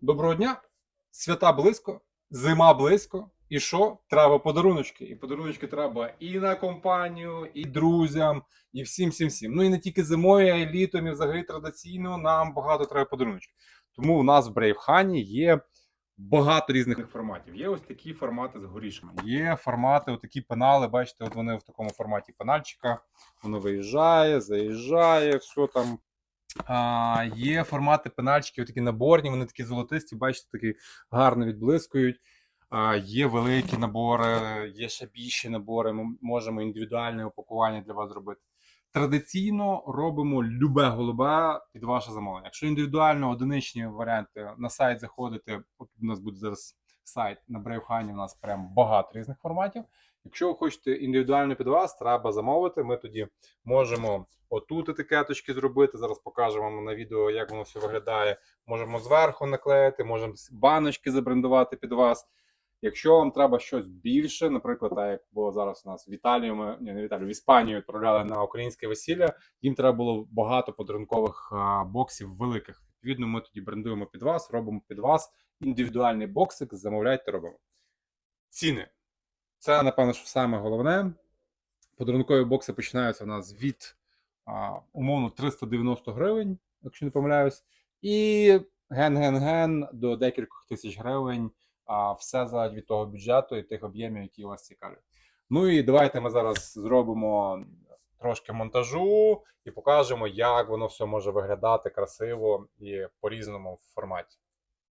Доброго дня! Свята близько, зима близько. І що? Треба подаруночки. І подаруночки треба і на компанію, і друзям, і всім, всім, всім. Ну і не тільки зимою, а й літом, і взагалі традиційно нам багато треба подаруночків. Тому у нас в Брейвхані є багато різних форматів. Є ось такі формати з горішками. Є формати, отакі пенали. Бачите, от вони в такому форматі пенальчика. Воно виїжджає, заїжджає, все там а, є формати пенальчиків, такі наборні, вони такі золотисті, бачите, такі гарно відблискують. А, є великі набори, є ще більші набори. Ми можемо індивідуальне упакування для вас зробити. Традиційно робимо любе голубе під ваше замовлення. Якщо індивідуально одиничні варіанти на сайт заходите, от у нас буде зараз сайт на Брейвхані, у нас прям багато різних форматів. Якщо ви хочете індивідуально під вас, треба замовити. Ми тоді можемо отут етикеточки зробити. Зараз покажемо вам на відео, як воно все виглядає. Можемо зверху наклеїти, можемо баночки забрендувати під вас. Якщо вам треба щось більше, наприклад, так як було зараз у нас в Італію, ми ні, не в Італію, в Іспанію відправляли на українське весілля. Їм треба було багато подарункових а, боксів великих. Відповідно, ми тоді брендуємо під вас, робимо під вас індивідуальний боксик, замовляйте, робимо. Ціни. Це, напевно, що саме головне. Подарункові бокси починаються у нас від а, умовно 390 гривень, якщо не помиляюсь, і ген-ген-ген до декількох тисяч гривень. А, все залежить від того бюджету і тих об'ємів, які вас цікавлять. Ну і давайте ми зараз зробимо трошки монтажу і покажемо, як воно все може виглядати красиво і по різному форматі.